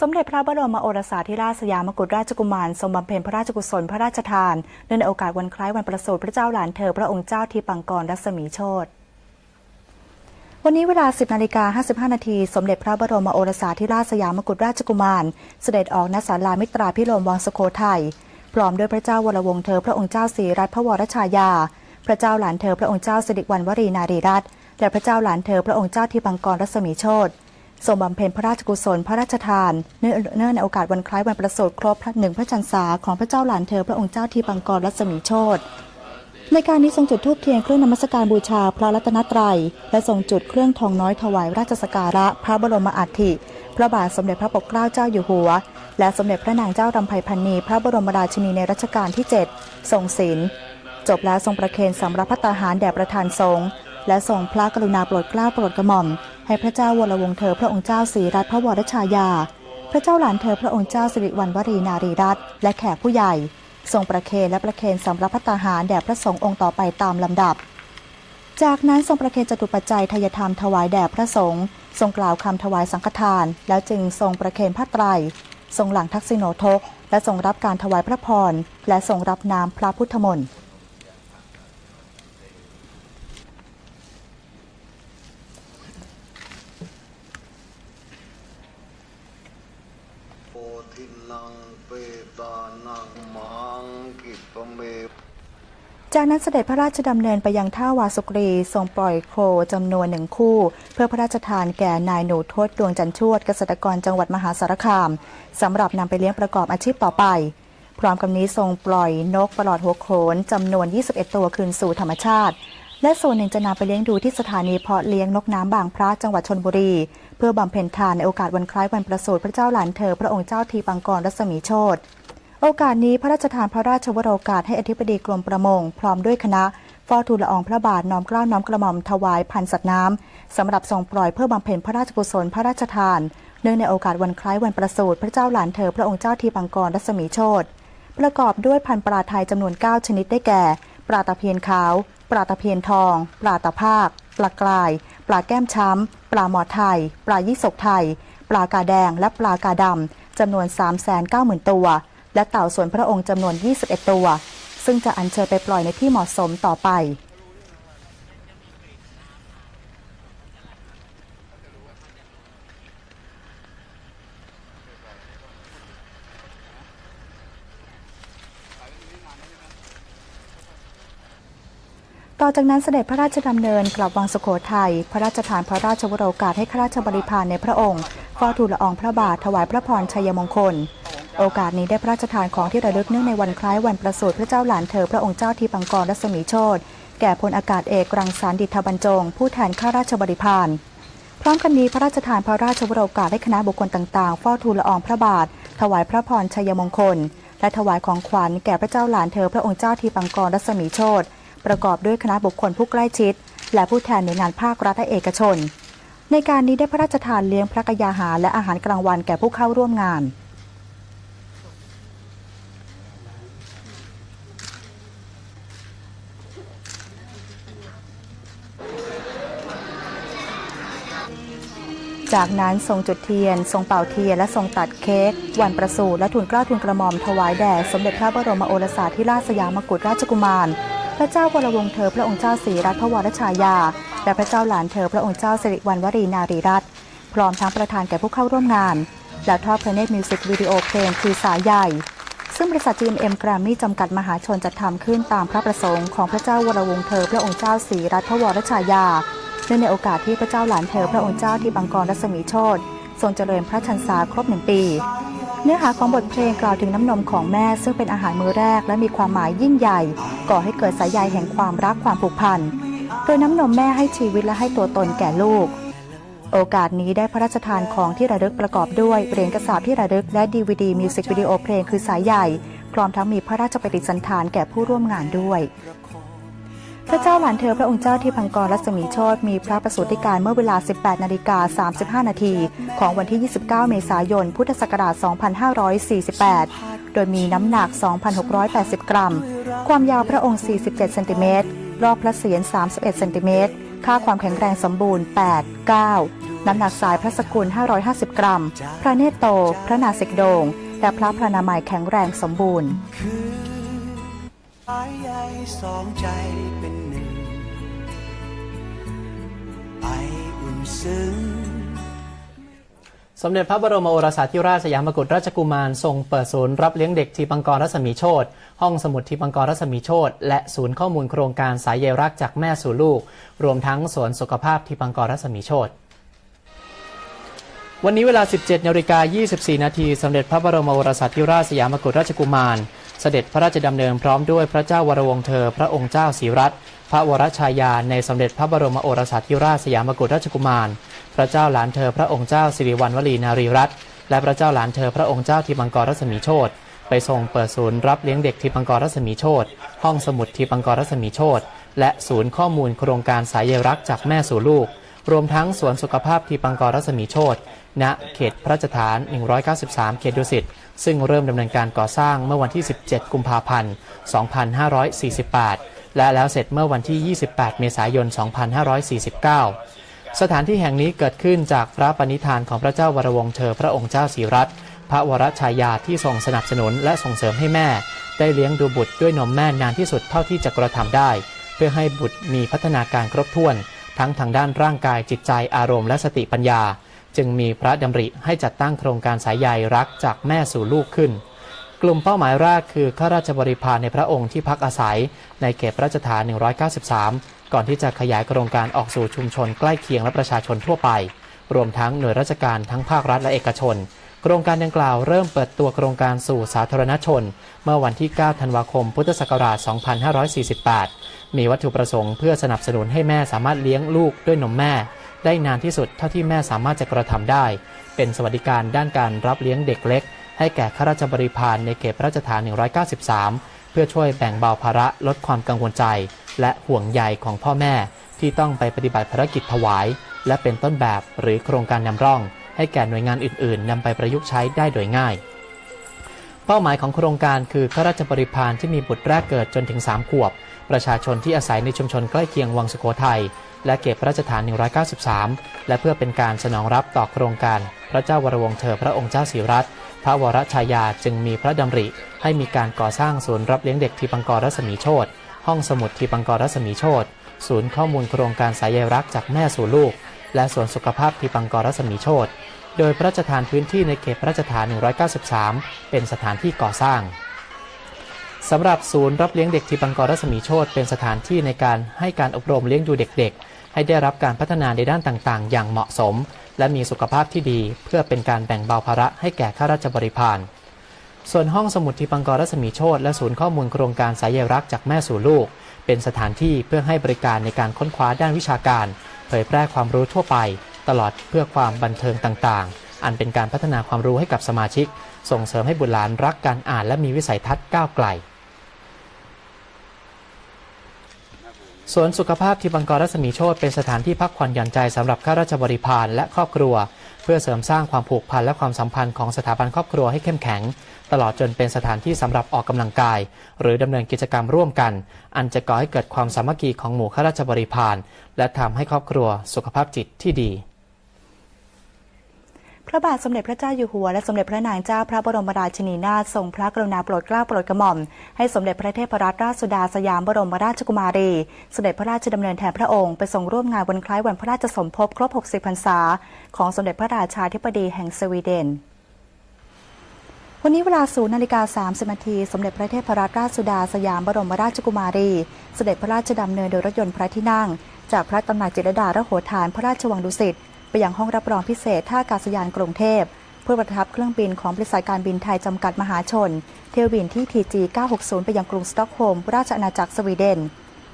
สมเด็จพระบรมโอรสาธิราชสยามกุฎราชกุมารทรงบำเพ็ญพระราชกุศลพระราชทานเนื่องในโอกาสวันคล้ายวันประสูติพระเจ้าหลานเธอพระองค์เจ้าทีปังกรรัศมีโชตวันนี้เวลา 10นาฬิกา55 นาทีสมเด็จพระบรมโอรสาธิราชสยามกุฎราชกุมาร เสด็จออกณศาลามิตราพิรมวังสโคไทยพร้อมด้วยพระเจ้าวรวงศ์เธอพระองค์เจ้าศรีรัตนพระวรชายา พระเจ้าหลานเธอพระองค์เจ้าสิริวัณวรีนารีรัตน์และพระเจ้าหลานเธอพระองค์เจ้าทีปังกรรัศมีโชต ทรงบำเพ็ญพระราชกุศลพระราชทาน เนื่องในโอกาสวันคล้ายวันประสูติครบพระหนึ่งพระจันทราของพระเจ้าหลานเธอพระองค์เจ้าทีปังกรรัศมีโชตในการนี้ทรงจุดธูปเทียนเครื่องนมัสการบูชาพระรัตนตรัย และทรงจุดเครื่องทองน้อยถวายราชสการะพระบรมอัฐิพระบาทสมเด็จพระปกเกล้าเจ้าอยู่หัว และสมเด็จพระนางเจ้ารำไพพันนีพระบรมราชินีในรัชกาลที่ 7 ทรงศีลจบแล้วทรงประเคนสำรับพระตาหารแด่ประธานทรงฆ์และทรงพระกรุณาโปรดเกล้าโปรดกระหม่อม ให้พระเจ้าวรวงศ์เธอพระองค์เจ้าศรีรัตนพระวรชายา พระเจ้าหลานเธอพระองค์เจ้าสิริวัณวรีนารีรัตน์และแขกผู้ใหญ่ ทรงประเคนและประเคนสำรับพระตาหารแด่พระสงฆ์องค์ต่อไปตามลำดับ จากนั้นทรงประเคนจตุปัจจัยทายธรรมถวายแด่พระสงฆ์ทรงกล่าวคำถวายสังฆทาน แล้วจึงทรงประเคนพระไตร ทรงหลังทักษิโนทก และทรงรับการถวายพระพรและทรงรับน้ำพระพุทธมนต์ โอทินังเปตานังมังกิปะเม จากนั้นเสด็จพระราชดำเนินไปยังท่าวาสุกรีทรงปล่อยโคจำนวนหนึ่งคู่ เพื่อพระราชทานแก่นายหนูทศดวงจันทร์ชวดเกษตรกรจังหวัดมหาสารคามสำหรับนำไปเลี้ยงประกอบอาชีพต่อไป พร้อมกับนี้ทรงปล่อยนกปลอดหัวโขนจำนวน 21 ตัวคืนสู่ธรรมชาติ และส่วนหนึ่งจะนำไปเลี้ยงดูที่สถานีเพาะเลี้ยงนกน้ำบางพระจังหวัดชนบุรี เพื่อบำเพ็ญทานในโอกาสวันคล้ายวันประสูติพระเจ้าหลานเธอพระองค์เจ้าทีปังกรรัศมีโชต โอกาสนี้พระราชทานพระราชวโรกาสให้อธิบดีกรมประมง พร้อมด้วยคณะเฝ้าทูลละอองพระบาทน้อมเกล้าน้อมกระหม่อมถวายพันสัตว์น้ำสำหรับทรงปล่อยเพื่อบำเพ็ญพระราชกุศลพระราชทาน เนื่องในโอกาสวันคล้ายวันประสูติพระเจ้าหลานเธอพระองค์เจ้าทีปังกรรัศมีโชตประกอบด้วยพันธ์ปลาไทยจำนวน 9 ชนิดได้แก่ ปลาตะเพียนขาว ปลาตะเพียนทอง ปลาตะภาค ปลากราย ปลาแก้มช้ำ ปลาหมอไทย ปลายี่สกไทย ปลากาแดงและปลากาดำจำนวน 390,000 ตัว และเต่าส่วนพระองค์จำนวน 21 ตัว ซึ่งจะอัญเชิญไปปล่อยในที่เหมาะสมต่อไปต่อจากนั้นเสด็จพระราชดำเนินกลับวังสุโขทัย พระราชทานพระราชวโรกาสให้ข้าราชบริพารในพระองค์เฝ้าทูลละอองพระบาทถวายพระพรชัยมงคล โอกาสนี้ได้พระราชทานของที่ระลึกเนื่องในวันคล้ายวันประสูติพระเจ้าหลานเธอพระองค์เจ้าทีปังกรรัศมีโชตแก่พลอากาศเอกรังสรรดิษฐบรรจง ผู้แทนข้าราชบริพารพร้อมกันนี้พระราชทานพระราชวโรกาสให้คณะบุคคลต่างๆเฝ้าทูลละอองพระบาท ถวายพระพรชัยมงคล และถวายของขวัญแก่พระเจ้าหลานเธอพระองค์เจ้าทีปังกรรัศมีโชตประกอบด้วยคณะบุคคลผู้ใกล้ชิด และผู้แทนหน่วยงานภาครัฐและเอกชน ในการนี้ได้พระราชทานเลี้ยงพระกยาหารและอาหารกลางวันแก่ผู้เข้าร่วมงาน จากนั้นทรงจุดเทียน ทรงเป่าเทียนและทรงตัดเค้กวันประสูติและทูลเกล้าทูลกระหม่อมถวายแด่สมเด็จพระบรมโอรสาธิราชสยามกุฎราชกุมาร พระเจ้าวรวงศ์เธอพระองค์เจ้าศรีรัตนพวรชายา และพระเจ้าหลานเธอพระองค์เจ้าสิริวัณวรีนารีรัตน์พร้อมทั้งประธานแก่ผู้เข้าร่วมงาน และทอดพระเนตรมิวสิกวิดีโอเพลงคือสายใหญ่ซึ่งบริษัท GMM แกรมมี่จำกัดมหาชนจัดทำขึ้นตามพระประสงค์ของพระเจ้าวรวงศ์เธอพระองค์เจ้าศรีรัตนพวรชายา เนื่องในโอกาสที่พระเจ้าหลานเธอพระองค์เจ้าที่บังกรรัศมีโชตทรงเจริญพระชันษาครบหนึ่งปี เนื้อหาของบทเพลงกล่าวถึงน้ำนมของแม่ซึ่งเป็นอาหารมื้อแรกและมีความหมายยิ่งใหญ่ ก่อให้เกิดสายใยแห่งความรักความผูกพันโดยน้ำนมแม่ให้ชีวิตและให้ตัวตนแก่ลูก โอกาสนี้ได้พระราชทานของที่ระลึกประกอบด้วยเหรียญกระสาบที่ระลึกและดีวดีมิวสิกวิดีโอเพลงคือสายใหญ่พร้อมทั้งมีพระราชปฏิสันถานแก่ผู้ร่วมงานด้วย พระเจ้าหลานเธอพระองค์เจ้าที่พังกรรัศมีโชตมีพระประสูติการเมื่อเวลา 18นาฬิกา35 นาทีของวันที่ 29 เมษายน พุทธศักราช 2548 โดยมีน้ำหนัก 2,680 กรัม ความยาวพระองค์ 47 เซนติเมตร รอบพระเศียร 31 เซนติเมตร ค่าความแข็งแรงสมบูรณ์ 8 9 น้ำหนักสายพระสกุล 550 กรัม พระเนตรโต พระนาสิกโดง และพระพระนามัยแข็งแรงสมบูรณ์ สายใยสองใจเป็นหนึ่ง ไปอุ่นซึ้ง สมเด็จพระบรมโอรสาธิราชสยามกุฎราชกุมารทรงเปิดศูนย์รับเลี้ยงเด็กทีปังกรรัศมีโชตห้องสมุดทีปังกรรัศมีโชตและศูนย์ข้อมูลโครงการสายใยรักจากแม่สู่ลูก รวมทั้งสวนสุขภาพทีปังกรรัศมีโชตวันนี้เวลา 17นาฬิกา24 นาทีสมเด็จพระบรมโอรสาธิราชสยามกุฎราชกุมาร เสด็จพระราชดำเนินพร้อมด้วยพระเจ้าวรวงเธอ พระองค์เจ้าศรีรัตน์พระวรชายาในสมเด็จพระบรมโอรสาธิราชสยามกุฎราชกุมาร พระเจ้าหลานเธอพระองค์เจ้าสิริวัณวลีนารีรัตน์และพระเจ้าหลานเธอพระองค์เจ้าทิพังกรรัศมีโชตไปทรงเปิดศูนย์รับเลี้ยงเด็กทิพังกรรัศมีโชตห้องสมุดทิพังกรรัศมีโชตและศูนย์ข้อมูลโครงการสายใยรักจากแม่สู่ลูก รวมทั้งสวนสุขภาพทิพังกรรัศมีโชต ณเขตพระราชฐาน 193 เขตดุสิต ซึ่งเริ่มดำเนินการก่อสร้างเมื่อวันที่ 17 กุมภาพันธ์ 2548 และแล้วเสร็จเมื่อวันที่ 28 เมษายน 2549 สถานที่แห่งนี้เกิดขึ้นจากพระปณิธานของพระเจ้าวรวงศ์เธอพระองค์เจ้าศรีรัตน์พระวรชายาที่ทรงสนับสนุนและส่งเสริมให้แม่ ได้เลี้ยงดูบุตรด้วยนมแม่นานที่สุดเท่าที่จะกระทำได้ เพื่อให้บุตรมีพัฒนาการครบถ้วน ทั้งทางด้านร่างกายจิตใจอารมณ์และสติปัญญา จึงมีพระดำริให้จัดตั้งโครงการสายใยรักจากแม่สู่ลูกขึ้น กลุ่มเป้าหมายแรกคือข้าราชบริพารในพระองค์ที่พักอาศัย ในเขตพระราชฐาน 193 ก่อนที่จะขยายโครงการออกสู่ชุมชนใกล้เคียงและประชาชนทั่วไป รวมทั้งหน่วยราชการทั้งภาครัฐและเอกชน โครงการดังกล่าวเริ่มเปิดตัวโครงการสู่สาธารณชน เมื่อวันที่ 9 ธันวาคม พุทธศักราช 2548 มีวัตถุประสงค์เพื่อสนับสนุนให้แม่สามารถเลี้ยงลูกด้วยนมแม่ ได้นานที่สุดเท่าที่แม่สามารถจะกระทำได้ เป็นสวัสดิการด้านการรับเลี้ยงเด็กเล็ก ให้แก่ข้าราชบริพารในเขตพระราชฐาน 193 เพื่อช่วยแบ่งเบาภาระลดความกังวลใจ และห่วงใยของพ่อแม่ ที่ต้องไปปฏิบัติภารกิจถวาย และเป็นต้นแบบหรือโครงการนำร่อง ให้แก่หน่วยงานอื่น ๆนำไปประยุกต์ใช้ได้โดยง่าย เป้าหมายของโครงการคือข้าราชบริพารที่มีบุตรแรกเกิดจนถึง 3 ขวบ ประชาชนที่อาศัยในชุมชนใกล้เคียงวังสุโขทัย และเขตพระราชฐาน 193 และเพื่อเป็นการสนองรับต่อโครงการ พระเจ้าวรวงศ์เธอพระองค์เจ้าศรีรัตพระวรชายาจึงมีพระดำริ ให้มีการก่อสร้างศูนย์รับเลี้ยงเด็กทีปังกรรัศมีโชตห้องสมุดทีปังกรรัศมีโชตศูนย์ข้อมูลโครงการสายใยรักจากแม่สู่ลูก และสวนสุขภาพทีปังกรรัศมีโชต โดยพระราชทานพื้นที่ในเขตพระราชฐาน 193 เป็นสถานที่ก่อสร้างสำหรับศูนย์รับเลี้ยงเด็กที่ปังกรรัศมีโชตเป็นสถานที่ในการให้การอบรมเลี้ยงดูเด็กๆ ให้ได้รับการพัฒนาในด้านต่างๆ อย่างเหมาะสม และมีสุขภาพที่ดี เพื่อเป็นการแบ่งเบาภาระให้แก่ข้าราชบริพารส่วนห้องสมุดที่ปังกรรัศมีโชตและศูนย์ข้อมูลโครงการสายใยรักจากแม่สู่ลูก เป็นสถานที่เพื่อให้บริการในการค้นคว้าด้านวิชาการ เผยแพร่ความรู้ทั่วไป ตลอดเพื่อความบันเทิงต่างๆ อันเป็นการพัฒนาความรู้ให้กับสมาชิก ส่งเสริมให้บุตรหลานรักการอ่านและมีวิสัยทัศน์ก้าวไกลสวนสุขภาพที่บังกรรัศมีโชตเป็นสถานที่พักผ่อนหย่อนใจสำหรับข้าราชบริพารและครอบครัว เพื่อเสริมสร้างความผูกพันและความสัมพันธ์ของสถาบันครอบครัวให้เข้มแข็ง ตลอดจนเป็นสถานที่สำหรับออกกำลังกาย หรือดำเนินกิจกรรมร่วมกัน อันจะก่อให้เกิดความสามัคคีของหมู่ข้าราชบริพารและทำให้ครอบครัวสุขภาพจิตที่ดี ระบาทสมเด็จพระเจ้าอยู่หัวและสมเด็จพระนางเจ้าพระบรมราชินีนาถทรงพระกรุณาโปรดเกล้าโปรดกระหม่อม ให้สมเด็จพระเทพรัตนราชสุดาสยามบรมราชกุมารี เสด็จพระราชดำเนินแทนพระองค์ไปทรงร่วมงานวันคล้ายวันพระราชสมภพครบ 60 พรรษา ของสมเด็จพระราชาธิบดีแห่งสวีเดน วันนี้เวลาศูนย์นาฬิกา30นาทีสมเด็จพระเทพรัตนราชสุดาสยามบรมราชกุมารี เสด็จพระราชดำเนินโดยรถยนต์พระที่นั่ง จากพระตำหนักจิรดาระโหฐานพระราชวังดุสิต ยังห้องรับรองพิเศษท่าอากาศยานกรุงเทพเพื่อประทับเครื่องบินของบริษัทการบินไทยจำกัดมหาชน เที่ยวบินที่ TG 960 ไปยังกรุงสต็อกโฮล์มราชอาณาจักรสวีเดน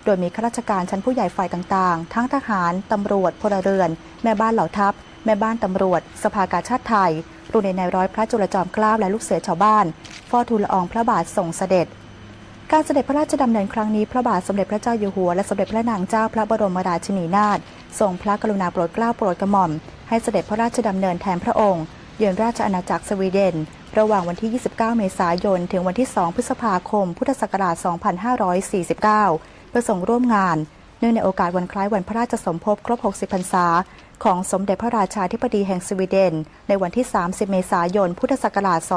โดยมีข้าราชการชั้นผู้ใหญ่ฝ่ายต่างๆ ทั้งทหาร ตำรวจ พลเรือน แม่บ้านเหล่าทัพ แม่บ้านตำรวจ สภากาชาติไทยรวมในในร้อยพระจุลจอมเกล้าและลูกเสือชาวบ้านเฝ้าทูลละอองพระบาทส่งเสด็จ การเสด็จพระราชดำเนินครั้งนี้พระบาทสมเด็จพระเจ้าอยู่หัวและสมเด็จพระนางเจ้าพระบรมราชินีนาถทรงพระกรุณาโปรดเกล้าโปรดกระหม่อม ให้เสด็จพระราชดำเนินแทนพระองค์เยือนราชอาณาจักรสวีเดน ระหว่างวันที่ 29 เมษายน ถึงวันที่ 2 พฤษภาคม พุทธศักราช 2549 เพื่อส่งร่วมงาน เนื่องในโอกาสวันคล้ายวันพระราชสมภพครบ 60 พรรษา ของสมเด็จพระราชาธิบดีแห่งสวีเดน ในวันที่ 30 เมษายน พุทธศักราช 2549